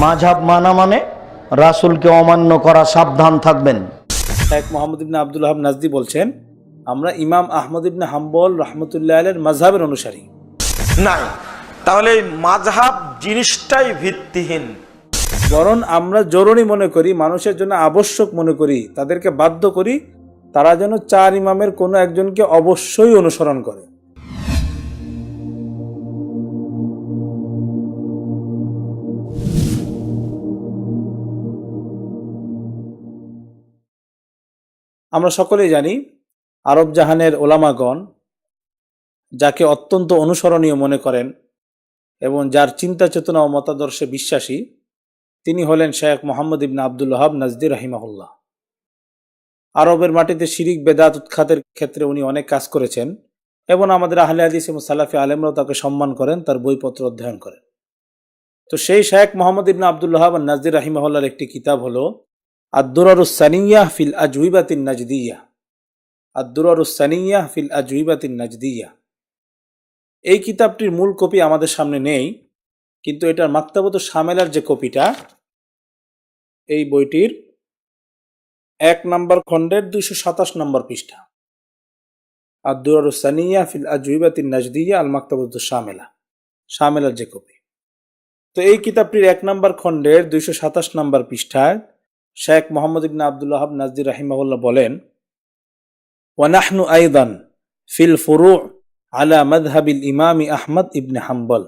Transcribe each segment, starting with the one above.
মাঝাব মানা মানে রাসুলকে অমান্য করা সাবধান থাকবেন। শেখ মোহাম্মদ ইবনে আব্দুল হাব নাজদি বলছেন আমরা ইমাম আহমদ ইবনে হাম্বল রহমতুল্লাহ আলের মাঝহাবের অনুসারী। নাই তাহলে এই মাঝহাব জিনিসটাই ভিত্তিহীন। বরং আমরা জরুরি মনে করি মানুষের জন্য আবশ্যক মনে করি তাদেরকে বাধ্য করি তারা যেন চার ইমামের কোনো একজনকে অবশ্যই অনুসরণ করে। আমরা সকলেই জানি, আরব জাহানের ওলামাগণ, যাকে অত্যন্ত অনুসরণীয় মনে করেন এবং যার চিন্তা চেতনা ও মতাদর্শে বিশ্বাসী, তিনি হলেন শেখ মোহাম্মদ ইবনা আব্দুল ওহাব নাজদি রাহিমাহুল্লাহ। আরবের মাটিতে শিরিক, বেদাত উৎখাতের ক্ষেত্রে উনি অনেক কাজ করেছেন এবং আমাদের আহলে হাদিস এবং সালাফি আলেমরাও তাকে সম্মান করেন, তার বইপত্র অধ্যয়ন করেন। তো সেই শেখ মোহাম্মদ ইবনা আব্দুল ওহাব নাজদির রাহিমাহুল্লার একটি কিতাব হলো আদুরারুসানিয়া ফিল আজউইবাতিন নাজদিয়া আদুরারুসানিয়া ফিল আজউইবাতিন নাজদিয়া এই কিতাবটির মূল কপি আমাদের সামনে নেই, কিন্তু এটার মাক্তাবত সামেলার যে কপিটা, এই বইটির এক নম্বর খণ্ডের দুইশো সাতাশ নম্বর পৃষ্ঠা। আব্দুর সানিয়া ফিল আজুইবাতিন নাজদিয়া আল মাক্তাবত সামেলা সামেলার যে কপি। তো এই কিতাবটির এক নম্বর খণ্ডের দুইশো সাতাশ নম্বর পৃষ্ঠায় শেখ মোহাম্মদ ইবনা আব্দুল্লাহ নাজদি রাহিমাহুল্লাহ বলেন ওয়ানাহনু আইদান ফিল ফুরু আলা মদহাবিল ইমামি আহমদ ইবনে হাম্বল।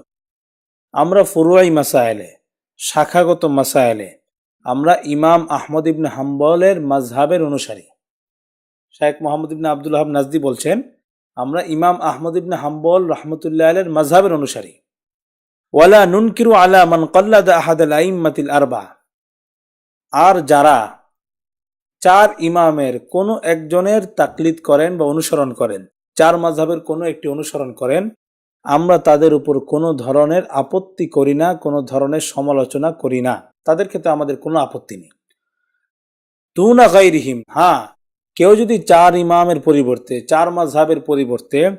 আমরা ফুরুয়াই মাসায়েলে, শাখাগত মাসায়েলে আমরা ইমাম আহমদ ইবনে হাম্বলের মাজহাবের অনুসারী। শেখ মোহাম্মদ ইবনে আবদুল হাব নাজদি বলছেন, আমরা ইমাম আহমদ ইবনে হাম্বল রহমতুল্লাহ আলের মাজহাবের অনুসারী। ওয়ালা নুনকিরু আলা মান কল্লাদ আহাদ আইম্মাতিল আরবা আর যারা চার ইমামের কোনো একজনের তাকলিদ করেন বা অনুসরণ করেন, চার মাঝহাবের কোনো একটি অনুসরণ করেন, আমরা তাদের উপর কোনো ধরনের আপত্তি করি না, কোনো ধরনের সমালোচনা করি না। তাদের ক্ষেত্রে আমাদের কোনো আপত্তি নেই। তুনা গাইরিহিম হ্যাঁ কেউ যদি চার ইমামের পরিবর্তে, চার মাঝহাবের পরিবর্তে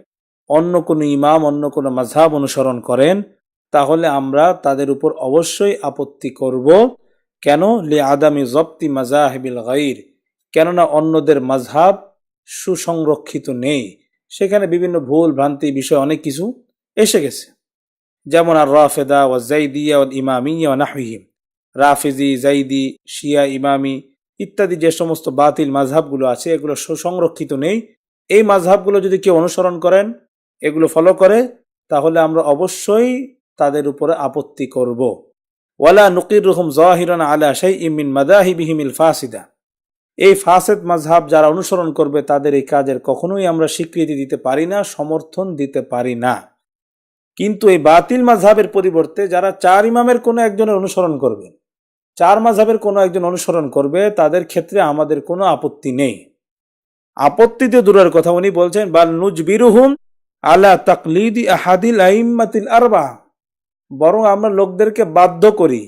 অন্য কোনো ইমাম, অন্য কোনো মাঝহাব অনুসরণ করেন, তাহলে আমরা তাদের উপর অবশ্যই আপত্তি করব। কেন? লে আদামি জপ্তি মাজাহিবিল গাইর কেননা অন্যদের মাঝহাব সুসংরক্ষিত নেই। সেখানে বিভিন্ন ভুল ভ্রান্তি বিষয় অনেক কিছু এসে গেছে। যেমন আর রাফেদা ও জাইদিয়া ও ইমামিয়া ও নাহিম রাফেজি, জাইদি, শিয়া, ইমামি ইত্যাদি যে সমস্ত বাতিল মাঝহাবগুলো আছে, এগুলো সুসংরক্ষিত নেই। এই মাঝহাবগুলো যদি কেউ অনুসরণ করেন, এগুলো ফলো করে, তাহলে আমরা অবশ্যই তাদের উপরে আপত্তি করব। ওয়ালা নকির রহম জাহিরান আলা শাই ইমিন মাদাহিবিহিমিল ফাসিদা। এই ফাসেদ মাঝহাব যারা অনুসরণ করবে, তাদের এই কাজের কখনোই আমরা স্বীকৃতি দিতে পারি না, সমর্থন দিতে পারি না। কিন্তু এই বাতিল মাঝহাবের পরিবর্তে যারা চার ইমামের কোনো একজনের অনুসরণ করবে চার মাঝহাবের কোনো একজন অনুসরণ করবে, তাদের ক্ষেত্রে আমাদের কোনো আপত্তি নেই। আপত্তিতে দূরের কথা উনি বলছেন, বাল নুজবিরুহুম আলা তাকলিদি আহাদিল আইম্মাতিল আরবা। বরং আমরা লোকদেরকে বাধ্য করি,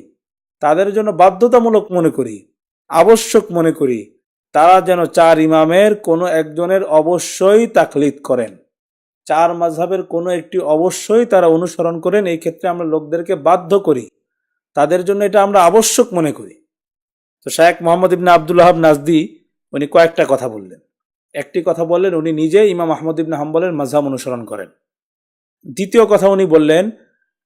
তাদের জন্য বাধ্যতামূলক মনে করি, আবশ্যক মনে করি, তারা যেন চার ইমামের কোনো একজনের অবশ্যই তাকলিদ করেন। চার মাঝহাবের কোনো একটি অবশ্যই তারা অনুসরণ করেন, এই ক্ষেত্রে আমরা লোকদেরকে বাধ্য করি। তাদের জন্য এটা আমরা আবশ্যক মনে করি। তো শায়েক মোহাম্মদ ইবনে আবদুল্লাহাব নাজদি উনি কয়েকটা কথা বললেন। একটি কথা বললেন, উনি নিজে ইমাম আহমদ ইবনে হাম্বলের মাঝহাব অনুসরণ করেন। দ্বিতীয় কথা উনি বললেন,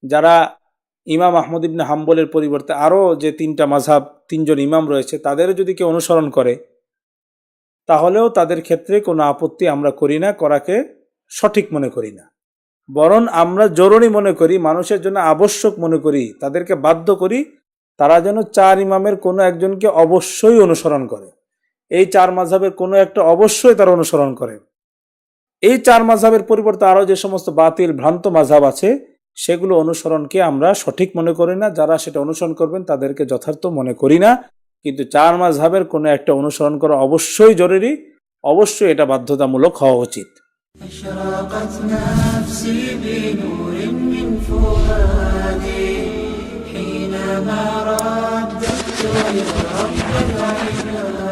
যারা ইমাম আহমদ ইবনে হাম্বলের পরিবর্তে আরও যে তিনটা মাঝহাব তিনজন ইমাম রয়েছে তাদেরও যদি কেউ অনুসরণ করে, তাহলেও তাদের ক্ষেত্রে কোনো আপত্তি আমরা করি না, করাকে সঠিক মনে করি না। বরং আমরা জরুরি মনে করি, মানুষের জন্য আবশ্যক মনে করি, তাদেরকে বাধ্য করি, তারা যেন চার ইমামের কোনো একজনকে অবশ্যই অনুসরণ করে। এই চার মাঝহাবের কোনো একটা অবশ্যই তারা অনুসরণ করে। এই চার মাঝহাবের পরিবর্তে আরও যে সমস্ত বাতিল ভ্রান্ত মাঝহাব আছে, সেগুলো অনুসরণকে আমরা সঠিক মনে করি না। যারা সেটা অনুসরণ করবেন, তাদেরকে যথার্থ মনে করি না। কিন্তু চার মাঝহাবের কোনো একটা অনুসরণ করা অবশ্যই জরুরি। অবশ্যই এটা বাধ্যতামূলক হওয়া উচিত। أشرقت نفسي بنور من فؤادي. حينما رددت يا رب العباد